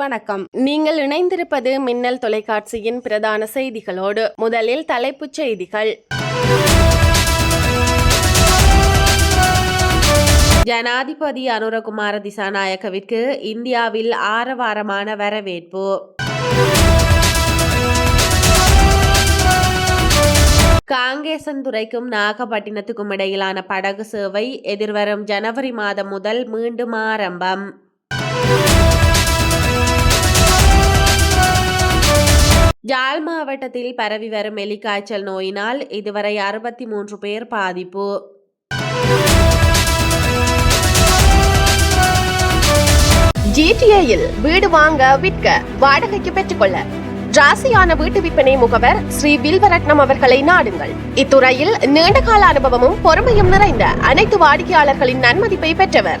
வணக்கம். நீங்கள் இணைந்திருப்பது மின்னல் தொலைக்காட்சியின் பிரதான செய்திகளோடு முதலில் தலைப்புச் செய்திகள். ஜனாதிபதி அனுரகுமார திசாநாயக்கவிற்கு இந்தியாவில் ஆரவாரமான வரவேற்பு. காங்கேசன்துறைக்கும் நாகப்பட்டினத்துக்கும் இடையிலான படகு சேவை எதிர்வரும் ஜனவரி மாதம் முதல் மீண்டும் ஆரம்பம். ஜாழ் மாவட்டத்தில் பரவி வரும் எலிக்காய்ச்சல் நோயினால் இதுவரை அறுபத்தி மூன்று பேர் பாதிப்பு. ஜிடிஏயில் வீடு வாங்க விற்க வாடகைக்கு பெற்றுக்கொள்ள. ராசியான வீட்டு விற்பனை முகவர் ஸ்ரீ வில்வரட்னம் அவர்களை நாடுங்கள். இத்துறையில் நீண்டகால அனுபவமும் பொறுமையும் நிறைந்த அனைத்து வாடிக்கையாளர்களின் நன்மதிப்பை பெற்றவர்.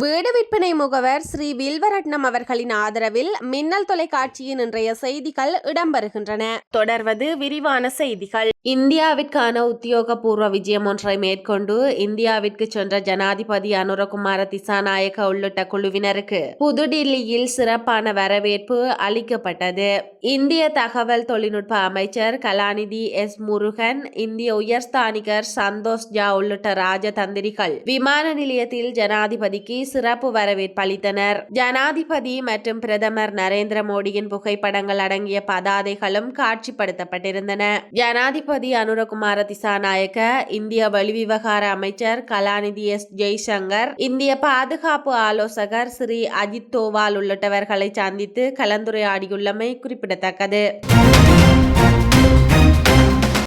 வீடு விற்பனை முகவர் ஸ்ரீ வில்வரட்னம் அவர்களின் ஆதரவில் மின்னல் தொலைக்காட்சியின் இன்றைய செய்திகள் இடம்பெறுகின்றன. தொடர்வது விரிவான செய்திகள். இந்தியாவிற்கான உத்தியோகபூர்வ விஜயம் ஒன்றை மேற்கொண்டு இந்தியாவிற்கு சென்ற ஜனாதிபதி அனுரகுமார திசாநாயக்க உள்ளிட்ட குழுவினருக்கு புதுடில்லியில் சிறப்பான வரவேற்பு அளிக்கப்பட்டது. இந்திய தகவல் தொழில்நுட்ப அமைச்சர் கலாநிதி எஸ் முருகன் இந்திய உயர்ஸ்தானிகர் சந்தோஷ் ஜா உள்ளிட்ட ராஜதந்திரிகள் விமான நிலையத்தில் ஜனாதிபதிக்கு சிறப்பு வரவேற்பு அளித்தனர் ஜனாதிபதி மற்றும் பிரதமர் நரேந்திர மோடியின் புகைப்படங்கள் அடங்கிய பதாதைகளும் காட்சிப்படுத்தப்பட்டிருந்தன. ஜனாதிபதி அனுரகுமார திசாநாயக்க இந்திய வெளிவிவகார அமைச்சர் கலாநிதி எஸ். ஜெய்சங்கர் இந்திய பாதுகாப்பு ஆலோசகர் ஸ்ரீ அஜித் தோவால் உள்ளிட்டவர்களை சந்தித்து கலந்துரையாடியுள்ளமை குறிப்பிடத்தக்கது.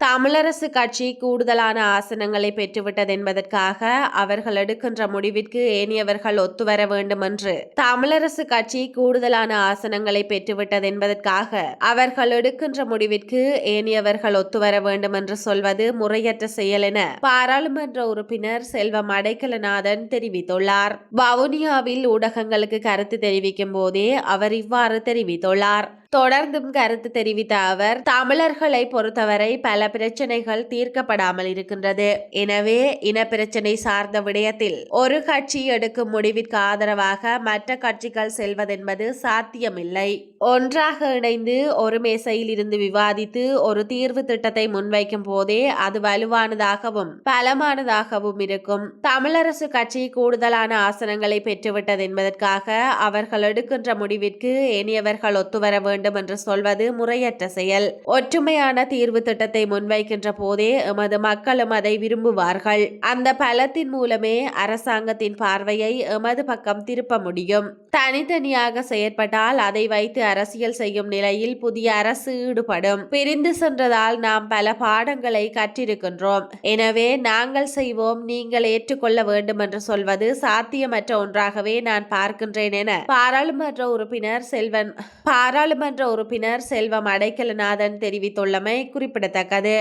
தமிழரசு கட்சி கூடுதலான ஆசனங்களை பெற்றுவிட்டது என்பதற்காக அவர்கள் எடுக்கின்ற முடிவிற்கு ஏனியவர்கள் ஒத்துவர வேண்டும் என்று தமிழரசு கட்சி கூடுதலான ஆசனங்களை பெற்றுவிட்டது என்பதற்காக அவர்கள் எடுக்கின்ற முடிவிற்கு ஏனியவர்கள் ஒத்துவர வேண்டும் என்று சொல்வது முறையற்ற செயல் என பாராளுமன்ற உறுப்பினர் செல்வம் அடைக்கலநாதன் தெரிவித்துள்ளார். வவுனியாவில் ஊடகங்களுக்கு கருத்து தெரிவிக்கும் போதே அவர் இவ்வாறு தெரிவித்துள்ளார். தொடர்ந்தும் கருத்து தெரிவித்த அவர் தமிழர்களை பொறுத்தவரை பல பிரச்சனைகள் தீர்க்கப்படாமல் இருக்கின்றது. எனவே இனப்பிரச்சனை சார்ந்த விடயத்தில் ஒரு கட்சி எடுக்கும் முடிவிற்கு ஆதரவாக மற்ற கட்சிகள் செல்வதென்பது சாத்தியமில்லை. ஒன்றாக இணைந்து ஒரு மேசையில் இருந்து விவாதித்து ஒரு தீர்வு திட்டத்தை முன்வைக்கும் போதே அது வலுவானதாகவும் பலமானதாகவும் இருக்கும். தமிழரசு கட்சி கூடுதலான ஆசனங்களை பெற்றுவிட்டது என்பதற்காக அவர்கள் எடுக்கின்ற முடிவிற்கு ஏனியவர்கள் ஒத்துவர வேண்டும் என்று சொல்வது முறையற்ற செயல். ஒற்றுமையான தீர்வு திட்டத்தை முன்வைக்கின்ற போதே எமது மக்களும் அதை விரும்புவார்கள். அந்த பலத்தின் மூலமே அரசாங்கத்தின் பார்வையை எமது பக்கம் திருப்ப முடியும். தனித்தனியாக செயற்பட்டால் அதை வைத்து அரசியல் செய்யும் நிலையில் புதிய அரசு ஈடுபடும். பிரிந்து சென்றதால் நாம் பல பாடங்களை கற்றிருக்கின்றோம். எனவே நாங்கள் செய்வோம் நீங்கள் ஏற்றுக்கொள்ள வேண்டும் என்று சொல்வது சாத்தியமற்ற ஒன்றாகவே நான் பார்க்கின்றேன் என பாராளுமன்ற உறுப்பினர் செல்வன் பாராளுமன்ற உறுப்பினர் செல்வம் அடைக்கலநாதன் தெரிவித்துள்ளமை குறிப்பிடத்தக்கது.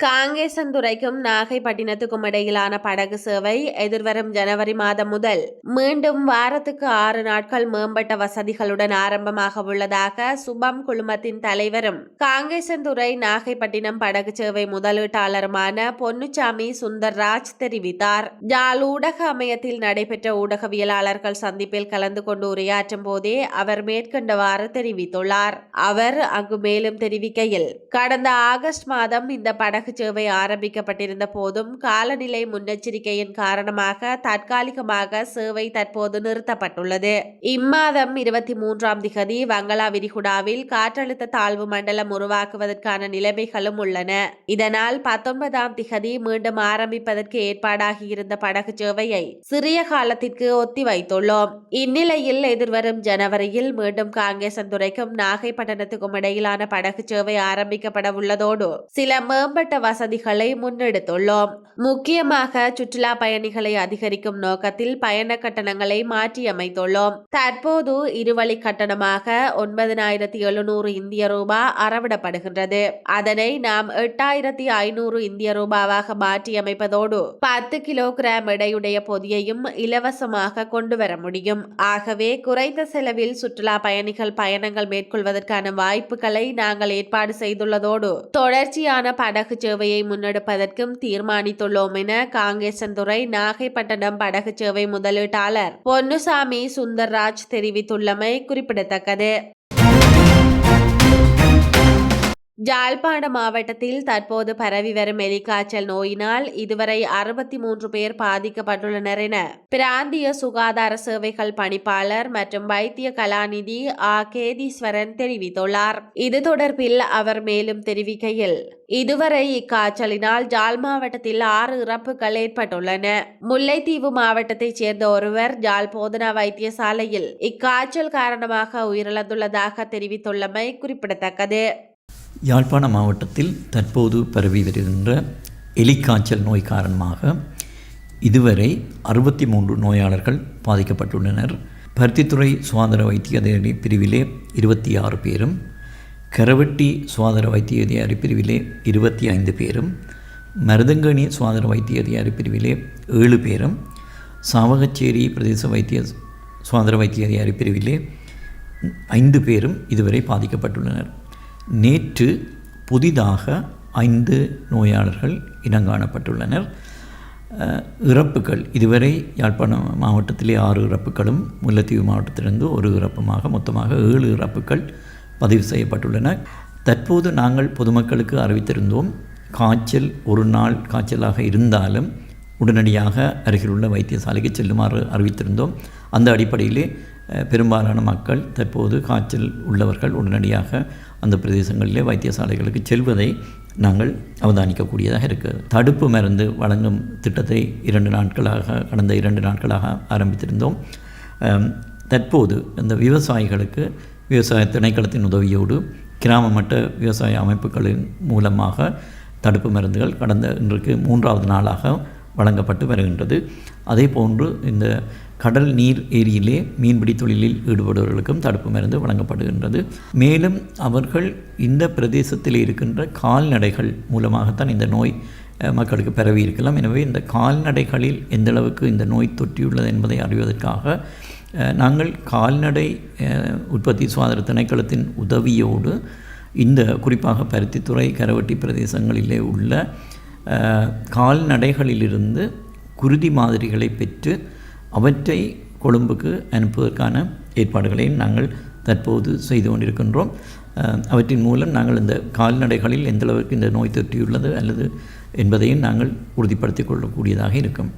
காங்கேசந்துறைக்கும் நாகைப்பட்டினத்துக்கும் இடையிலான படகு சேவை எதிர்வரும் ஜனவரி மாதம் முதல் மீண்டும் வாரத்துக்கு ஆறு நாட்கள் மேம்பட்ட வசதிகளுடன் ஆரம்பமாக உள்ளதாக சுபம் குழுமத்தின் தலைவரும் காங்கேசந்துறை நாகைப்பட்டினம் படகு சேவை முதலீட்டாளருமான பொன்னுச்சாமி சுந்தர்ராஜ் தெரிவித்தார். ஜால் ஊடக அமையத்தில் நடைபெற்ற ஊடகவியலாளர்கள் சந்திப்பில் கலந்து கொண்டு உரையாற்றும் போதே அவர் மேற்கண்டவாறு தெரிவித்துள்ளார். அவர் அங்கு மேலும் தெரிவிக்கையில் கடந்த ஆகஸ்ட் மாதம் இந்த படகு சேவை ஆரம்பிக்கப்பட்டிருந்த போதும் காலநிலை முன்னெச்சரிக்கையின் காரணமாக தற்காலிகமாக சேவை தற்போது நிறுத்தப்பட்டுள்ளது. இம்மாதம் இருபத்தி மூன்றாம் திகதி வங்களா விரிகுடாவில் காற்றழுத்த தாழ்வு மண்டலம் உருவாக்குவதற்கான நிலைமைகளும் உள்ளன. இதனால் பத்தொன்பதாம் திகதி மீண்டும் ஆரம்பிப்பதற்கு ஏற்பாடாகியிருந்த படகு சேவையை சிறிய காலத்திற்கு ஒத்தி வைத்துள்ளோம் இந்நிலையில் எதிர்வரும் ஜனவரியில் மீண்டும் காங்கேசன்துறைக்கும் நாகைப்பட்டினத்துக்கும் இடையிலான படகு சேவை ஆரம்பிக்கப்பட உள்ளதோடு சில மேம்பட்ட வசதிகளை முன்னெடுத்துள்ளோம். முக்கியமாக சுற்றுலா பயணிகளை அதிகரிக்கும் நோக்கத்தில் பயண கட்டணங்களை மாற்றியமைத்துள்ளோம். தற்போது இருவழி கட்டணமாக ஒன்பதனாயிரத்தி எழுநூறு இந்திய ரூபாய் அறவிடப்படுகின்றது. அதனை நாம் எட்டாயிரத்தி ஐநூறு இந்திய ரூபாவாக மாற்றியமைப்பதோடு பத்து கிலோகிராம் எடையுடைய பொதியையும் இலவசமாக கொண்டு வர முடியும். ஆகவே குறைந்த செலவில் சுற்றுலா பயணிகள் பயணங்கள் மேற்கொள்வதற்கான வாய்ப்புகளை நாங்கள் ஏற்பாடு செய்துள்ளதோடு தொடர்ச்சியான படகு சேவையை முன்னெடுப்பதற்கும் தீர்மானித்துள்ளோம் என காங்கேசன்துறை நாகைப்பட்டினம் படகு சேவை முதலீட்டாளர் பொன்னுசாமி சுந்தர்ராஜ் தெரிவித்துள்ளமை குறிப்பிடத்தக்கது. ஜாழ்ப்பாண மாவட்டத்தில் தற்போது பரவி வரும் எலிக்காய்ச்சல் நோயினால் இதுவரை அறுபத்தி மூன்று பேர் பாதிக்கப்பட்டுள்ளனர் என பிராந்திய சுகாதார சேவைகள் பணிப்பாளர் மற்றும் வைத்திய கலாநிதி ஆ. கேதீஸ்வரன் தெரிவித்துள்ளார். இது தொடர்பில் அவர் மேலும் தெரிவிக்கையில் இதுவரை இக்காய்ச்சலினால் ஜாழ் மாவட்டத்தில் ஆறு இறப்புகள் ஏற்பட்டுள்ளன. முல்லைத்தீவு மாவட்டத்தைச் சேர்ந்த ஒருவர் ஜாழ் போதனா வைத்தியசாலையில் இக்காய்ச்சல் காரணமாக உயிரிழந்துள்ளதாக தெரிவித்துள்ளமை குறிப்பிடத்தக்கது. யாழ்ப்பாண மாவட்டத்தில் தற்போது பரவி வருகின்ற எலிக்காய்ச்சல் நோய் காரணமாக இதுவரை அறுபத்தி மூன்று நோயாளர்கள் பாதிக்கப்பட்டுள்ளனர். பருத்தித்துறை சுகாதார வைத்திய அதிகாரி பிரிவிலே இருபத்தி ஆறு பேரும் கரவெட்டி சுகாதார வைத்திய அதிகாரி பிரிவிலே இருபத்தி ஐந்து பேரும் மருதங்கணி சுகாதார வைத்திய அதிகாரி பிரிவிலே ஏழு பேரும் சாவகச்சேரி பிரதேச வைத்திய சுகாதார வைத்திய அதிகாரி பிரிவிலே ஐந்து பேரும் இதுவரை பாதிக்கப்பட்டுள்ளனர். நேற்று புதிதாக ஐந்து நோயாளர்கள் இனங்காணப்பட்டுள்ளனர். இறப்புகள். இதுவரை யாழ்ப்பாணம் மாவட்டத்திலே ஆறு இறப்புகளும் முல்லைத்தீவு மாவட்டத்திலிருந்து ஒரு இறப்புமாக மொத்தமாக ஏழு இறப்புகள் பதிவு செய்யப்பட்டுள்ளன. தற்போது நாங்கள் பொதுமக்களுக்கு அறிவித்திருந்தோம் காய்ச்சல் ஒரு நாள் காய்ச்சலாக இருந்தாலும் உடனடியாக அருகிலுள்ள வைத்தியசாலைக்கு செல்லுமாறு அறிவித்திருந்தோம். அந்த அடிப்படையிலே பெரும்பாலான மக்கள் தற்போது காய்ச்சல் உள்ளவர்கள் உடனடியாக அந்த பிரதேசங்களிலே வைத்தியசாலைகளுக்கு செல்வதை நாங்கள் அவதானிக்கக்கூடியதாக இருக்குது தடுப்பு மருந்து வழங்கும் திட்டத்தை இரண்டு நாட்களாக கடந்த இரண்டு நாட்களாக ஆரம்பித்திருந்தோம். தற்போது இந்த விவசாயிகளுக்கு விவசாய திணைக்களத்தின் உதவியோடு கிராம மட்ட விவசாய அமைப்புகளின் மூலமாக தடுப்பு மருந்துகள் கடந்த இன்றைக்கு மூன்றாவது நாளாக வழங்கப்பட்டு வருகின்றது. அதே போன்று இந்த கடல் நீர் ஏரியிலே மீன்பிடி தொழிலில் ஈடுபடுபவர்களுக்கும் தடுப்பு மருந்து வழங்கப்படுகின்றது. மேலும் அவர்கள் இந்த பிரதேசத்தில் இருக்கின்ற கால்நடைகள் மூலமாகத்தான் இந்த நோய் மக்களுக்கு பரவி இருக்கலாம். எனவே இந்த கால்நடைகளில் எந்தளவுக்கு இந்த நோய் தொற்றியுள்ளது என்பதை அறிவதற்காக நாங்கள் கால்நடை உற்பத்தி சுகாதார திணைக்களத்தின் உதவியோடு இந்த குறிப்பாக பருத்தித்துறை கரவட்டி பிரதேசங்களிலே உள்ள கால்நடைகளிலிருந்து குருதி மாதிரிகளை பெற்று அவற்றை கொழும்புக்கு அனுப்புவதற்கான ஏற்பாடுகளையும் நாங்கள் தற்போது செய்து கொண்டிருக்கின்றோம். அவற்றின் மூலம் நாங்கள் இந்த கால்நடைகளில் எந்தளவுக்கு இந்த நோய் தொற்றியுள்ளது அல்லது என்பதையும் நாங்கள் உறுதிப்படுத்திக் கொள்ளக்கூடியதாக இருக்கும்.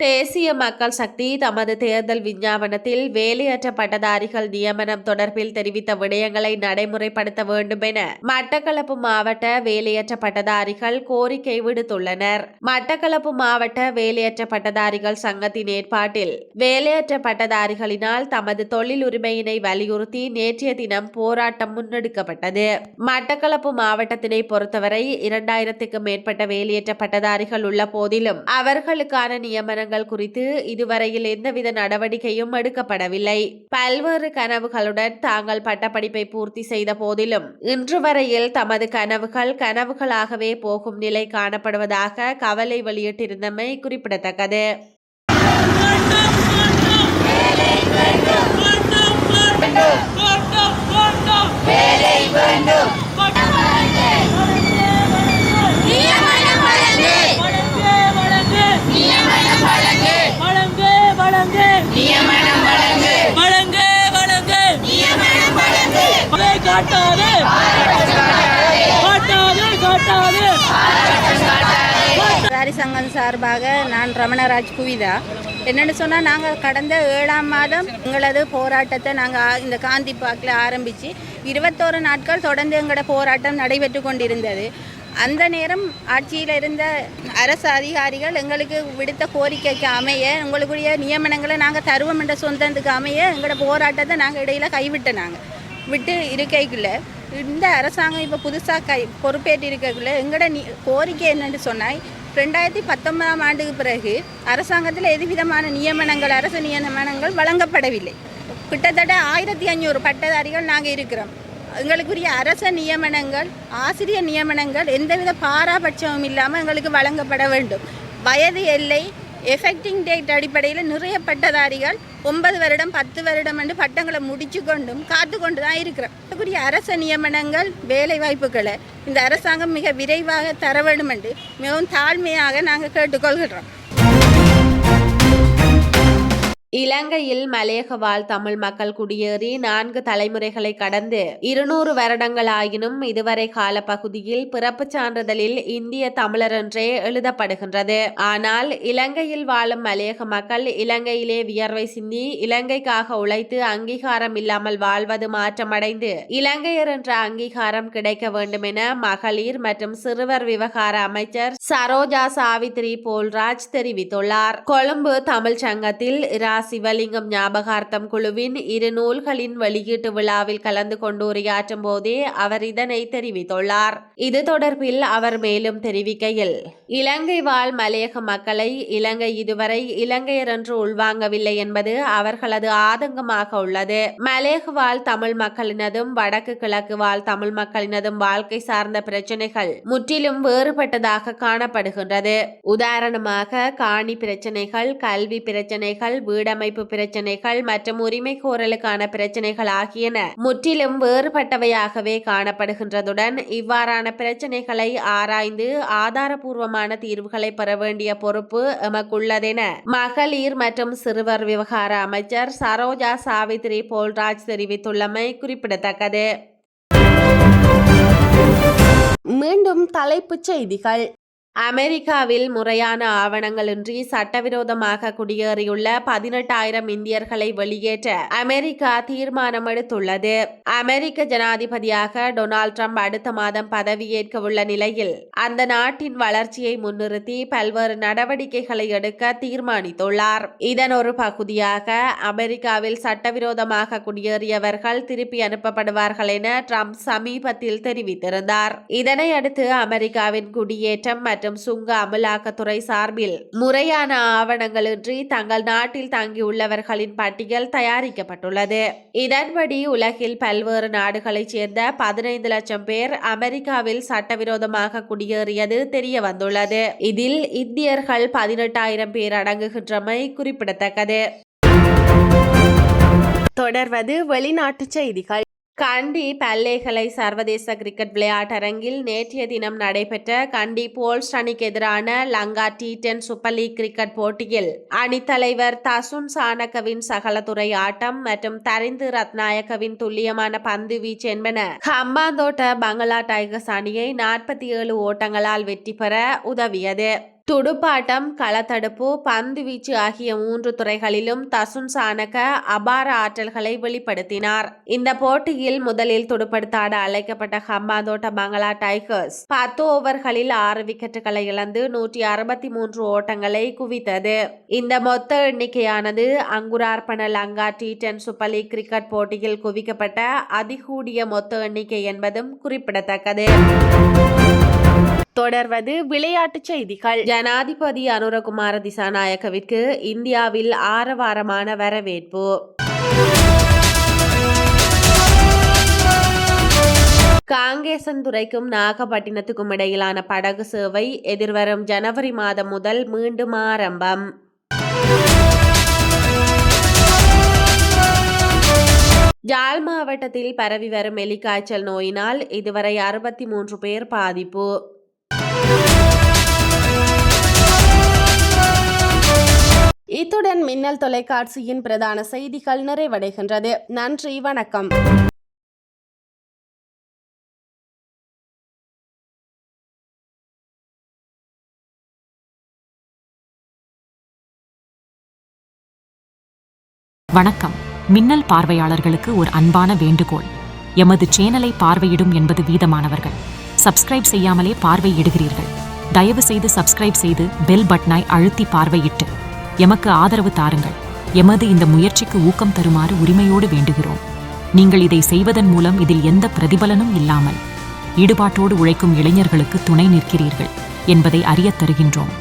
தேசிய மக்கள் சக்தி தமது தேர்தல் விஞ்ஞாபனத்தில் வேலையற்ற பட்டதாரிகள் நியமனம் தொடர்பில் தெரிவித்த விடயங்களை நடைமுறைப்படுத்த வேண்டும் என மட்டக்களப்பு மாவட்ட வேலையற்ற பட்டதாரிகள் கோரிக்கை விடுத்துள்ளனர். மட்டக்களப்பு மாவட்ட வேலையற்ற பட்டதாரிகள் சங்கத்தின் ஏற்பாட்டில் வேலையற்ற பட்டதாரிகளினால் தமது தொழில் உரிமையினை வலியுறுத்தி நேற்றைய தினம் போராட்டம் முன்னெடுக்கப்பட்டது. மட்டக்களப்பு மாவட்டத்தினை பொறுத்தவரை இரண்டாயிரத்துக்கும் மேற்பட்ட வேலையற்ற பட்டதாரிகள் உள்ள போதிலும் அவர்களுக்கான நியமனங்கள் குறித்து இதுவரையில் எந்தவித நடவடிக்கையும் எடுக்கப்படவில்லை பல்வேறு கனவுகளுடன் தாங்கள் பட்டப்படிப்பை பூர்த்தி செய்த போதிலும் இன்று வரையில் தமது கனவுகள் கனவுகளாகவே போகும் நிலை காணப்படுவதாக கவலை வெளியிட்டிருந்தமை குறிப்பிடத்தக்கது வேண்டும் காட்டாது. சாரி சங்கம் சார்பாக நான் ரமணராஜ் குவிதா என்னென்னு சொன்னால் நாங்கள் கடந்த ஏழாம் மாதம் எங்களது போராட்டத்தை நாங்கள் இந்த காந்தி பார்க்கில் ஆரம்பித்து இருபத்தோரு நாட்கள் தொடர்ந்து எங்களோட போராட்டம் நடைபெற்று கொண்டிருந்தது. அந்த நேரம் ஆட்சியில் இருந்த அரசு அதிகாரிகள் எங்களுக்கு விடுத்த கோரிக்கைக்கு அமைய உங்களுக்குரிய நியமனங்களை நாங்கள் தருவோம் என்ற சொந்தத்துக்கு அமைய எங்களோட போராட்டத்தை நாங்கள் இடையில் கைவிட்டோம் நாங்கள் விட்டு இருக்கைக்குள்ள. இந்த அரசாங்கம் இப்போ புதுசாக கை பொறுப்பேற்று இருக்கக்குள்ள எங்களோட நீ கோரிக்கை என்னென்னு சொன்னால் ரெண்டாயிரத்தி பத்தொன்பதாம் ஆண்டுக்கு பிறகு அரசாங்கத்தில் எதுவிதமான நியமனங்கள் அரசு நியமனங்கள் வழங்கப்படவில்லை. கிட்டத்தட்ட ஆயிரத்தி ஐநூறு பட்டதாரிகள் நாங்கள் இருக்கிறோம். எங்களுக்குரிய அரச நியமனங்கள் ஆசிரியர் நியமனங்கள் எந்தவித பாராபட்சமும் இல்லாமல் எங்களுக்கு வழங்கப்பட வேண்டும். வயது எல்லை எஃபெக்டிங் டேட் அடிப்படையில் நிறைய பட்டதாரிகள் ஒன்பது வருடம் பத்து வருடம் என்று பட்டங்களை முடிச்சு கொண்டும் காத்து கொண்டு தான் இருக்கிறோம். கூடிய அரச நியமனங்கள் வேலை வாய்ப்புகளை இந்த அரசாங்கம் மிக விரைவாக தர வேண்டும் என்று மிகவும் தாழ்மையாக நாங்கள் கேட்டுக்கொள்கிறோம். இலங்கையில் மலையக வாழ் தமிழ் மக்கள் குடியேறி நான்கு தலைமுறைகளை கடந்து இருநூறு வருடங்கள் ஆயினும் இதுவரை கால பகுதியில் பிறப்பு சான்றிதழில் இந்திய தமிழர் என்றே எழுதப்படுகின்றது. ஆனால் இலங்கையில் வாழும் மலையக மக்கள் இலங்கையிலே வியர்வை சிந்தி இலங்கைக்காக உழைத்து அங்கீகாரம் இல்லாமல் வாழ்வது மாற்றமடைந்து இலங்கையர் என்ற அங்கீகாரம் கிடைக்க வேண்டும் என மகளிர் மற்றும் சிறுவர் விவகார அமைச்சர் சரோஜா சாவித்ரி போல்ராஜ் தெரிவித்துள்ளார். கொழும்பு தமிழ் சங்கத்தில் இரா சிவலிங்கம் ஞாபகார்த்தம் குழுவின் இரு நூல்களின் வெளியீட்டு விழாவில் கலந்து கொண்டு உரையாற்றும் போதே அவர் இதனை தெரிவித்துள்ளார். இது தொடர்பில் அவர் மேலும் தெரிவிக்கையில் இலங்கை வாழ் மலையக மக்களை இலங்கை இதுவரை இலங்கையர் என்று உள்வாங்கவில்லை என்பது அவர்களது ஆதங்கமாக உள்ளது. மலையக வாழ் தமிழ் மக்களினதும் வடக்கு கிழக்கு வாழ் தமிழ் மக்களினதும் வாழ்க்கை சார்ந்த பிரச்சனைகள் முற்றிலும் வேறுபட்டதாக காணப்படுகின்றது. உதாரணமாக காணி பிரச்சனைகள் கல்வி பிரச்சனைகள் வீடமைப்பு பிரச்சனைகள் மற்றும் உரிமை கோரலுக்கான பிரச்சனைகள் ஆகியன முற்றிலும் வேறுபட்டவையாகவே காணப்படுகின்றதுடன் இவ்வாறான பிரச்சனைகளை ஆராய்ந்து ஆதாரபூர்வமான தீர்வுகளை பெற வேண்டிய பொறுப்பு எமக்குள்ளதென மகளிர் மற்றும் சிறுவர் விவகார அமைச்சர் சரோஜா சாவித்ரி போல்ராஜ் தெரிவித்துள்ளமை குறிப்பிடத்தக்கது. மீண்டும் தலைப்புச் செய்திகள். அமெரிக்காவில் முறையான ஆவணங்களின்றி சட்டவிரோதமாக குடியேறியுள்ள பதினெட்டாயிரம் இந்தியர்களை வெளியேற்ற அமெரிக்கா தீர்மானம் எடுத்துள்ளது அமெரிக்க ஜனாதிபதியாக டொனால்ட் ட்ரம்ப் அடுத்த மாதம் பதவியேற்க உள்ள நிலையில் அந்த நாட்டின் வளர்ச்சியை முன்னிறுத்தி பல்வேறு நடவடிக்கைகளை எடுக்க தீர்மானித்துள்ளார். இதன் ஒரு பகுதியாக அமெரிக்காவில் சட்டவிரோதமாக குடியேறியவர்கள் திருப்பி அனுப்பப்படுவார்கள் என ட்ரம்ப் சமீபத்தில் தெரிவித்திருந்தார். இதனையடுத்து அமெரிக்காவின் குடியேற்றம் மற்றும் சுங்க அமலாக்கத்துறை சார்பில் முறையான ஆவணங்களின்றி தங்கள் நாட்டில் தங்கியுள்ளவர்களின் பட்டியல் தயாரிக்கப்பட்டுள்ளது. இதன்படி உலகில் பல்வேறு நாடுகளைச் சேர்ந்த பதினைந்து லட்சம் பேர் அமெரிக்காவில் சட்டவிரோதமாக குடியேறியது தெரிய வந்துள்ளது இதில் இந்தியர்கள் பதினெட்டாயிரம் பேர் அடங்குகின்றமை குறிப்பிடத்தக்கது. தொடர்வது வெளிநாட்டு செய்திகள். கண்டி பல்லேகலை சர்வதேச கிரிக்கெட் விளையாட்டரங்கில் நேற்றைய தினம் நடைபெற்ற கண்டி போல்ஸ் அணிக்கு எதிரான Lanka T ten super league cricket போட்டியில் அணித்தலைவர் தசுன் சானகவின் சகலதுறை ஆட்டம் மற்றும் தரிந்து ரத்நாயக்கவின் துல்லியமான பந்து வீச்சு என்பன. ஹம்பாந்தோட்ட பங்களா டைகர்ஸ் அணியை நாற்பத்தி ஏழு ஓட்டங்களால் வெற்றி பெற உதவியது. துடுப்பாட்டம் களத்தடுப்பு பந்து வீச்சு ஆகிய மூன்று துறைகளிலும் தசுன் சானக அபார ஆற்றல்களை வெளிப்படுத்தினார். இந்த போட்டியில் முதலில் துடுப்படுத்தாட அழைக்கப்பட்ட ஹம்பாந்தோட்ட பங்களா டைகர்ஸ் பத்து ஓவர்களில் ஆறு விக்கெட்டுகளை இழந்து நூற்றி அறுபத்தி மூன்று ஓட்டங்களை குவித்தது. இந்த மொத்த எண்ணிக்கையானது அங்குரார்ப்பண Lanka T ten super league cricket போட்டியில் குவிக்கப்பட்ட அதிகூடிய மொத்த எண்ணிக்கை என்பதும் குறிப்பிடத்தக்கது. தொடர்வது விளையாட்டுச் செய்திகள். ஜனாதிபதி அனுரகுமார திசாநாயக்கவிற்கு இந்தியாவில் ஆரவாரமான வரவேற்பு. காங்கேசன்துறைக்கும் நாகப்பட்டினத்துக்கும் இடையிலான படகு சேவை எதிர்வரும் ஜனவரி மாதம் முதல் மீண்டும் ஆரம்பம். ஜாழ் மாவட்டத்தில் பரவி வரும் எலிக்காய்ச்சல் நோயினால் இதுவரை அறுபத்தி மூன்று பேர் பாதிப்பு. இத்துடன் மின்னல் தொலைக்காட்சியின் பிரதான செய்திகள் நிறைவடைகின்றது. நன்றி வணக்கம். வணக்கம். மின்னல் பார்வையாளர்களுக்கு ஒரு அன்பான வேண்டுகோள். எமது சேனலை பார்வையிடும் என்பது வீதமானவர்கள். சப்ஸ்கிரைப் செய்யாமலே பார்வையிடுகிறீர்கள். தயவு செய்து சப்ஸ்கிரைப் செய்து பெல் பட்டனை அழுத்தி பார்வையிட்டு எமக்கு ஆதரவு தாருங்கள். எமது இந்த முயற்சிக்கு ஊக்கம் தருமாறு உரிமையோடு வேண்டுகிறோம். நீங்கள் இதை செய்வதன் மூலம் இதில் எந்த பிரதிபலனும் இல்லாமல் ஈடுபாட்டோடு உழைக்கும் இளைஞர்களுக்கு துணை நிற்கிறீர்கள் என்பதை அறியத் தருகின்றோம்.